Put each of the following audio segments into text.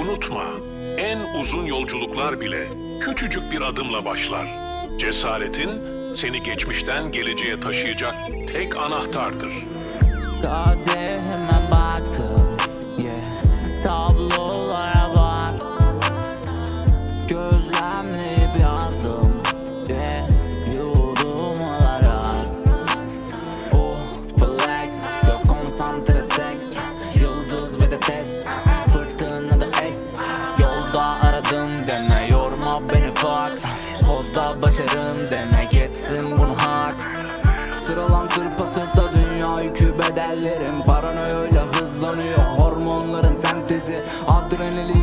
Unutma, en uzun yolculuklar bile küçücük bir adımla başlar. Cesaretin seni geçmişten geleceğe taşıyacak tek anahtardır. Kadehime baktım yeah. Tablolara bak Gözlemleyip yazdım yeah. Yudum alarak Oh flex Yok konsantre seks Yıldız ve de test ettim bunu hak. Sıralan sırpa sırta dünya yükü bedellerim Paranoyayla hızlanıyor hormonların sentezi. Adrenalin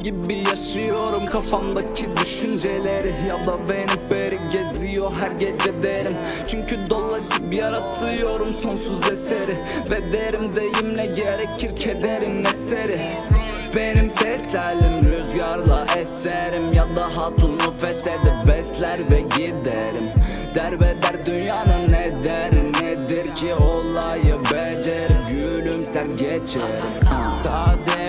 Konum gibi yaşıyorum. Kafamdaki düşünceleri Ya da beni beri geziyor her gece derim. Çünkü dolaşıp yaratıyorum sonsuz eseri. Ve derim deyimle gerekir kederin eseri. Benim tesellim rüzgarla eserim Ya da hatunu feshedip besler ve giderim. Derbeder dünyanın ne der nedir ki olayı becerim Gülümser geçerim. Ah.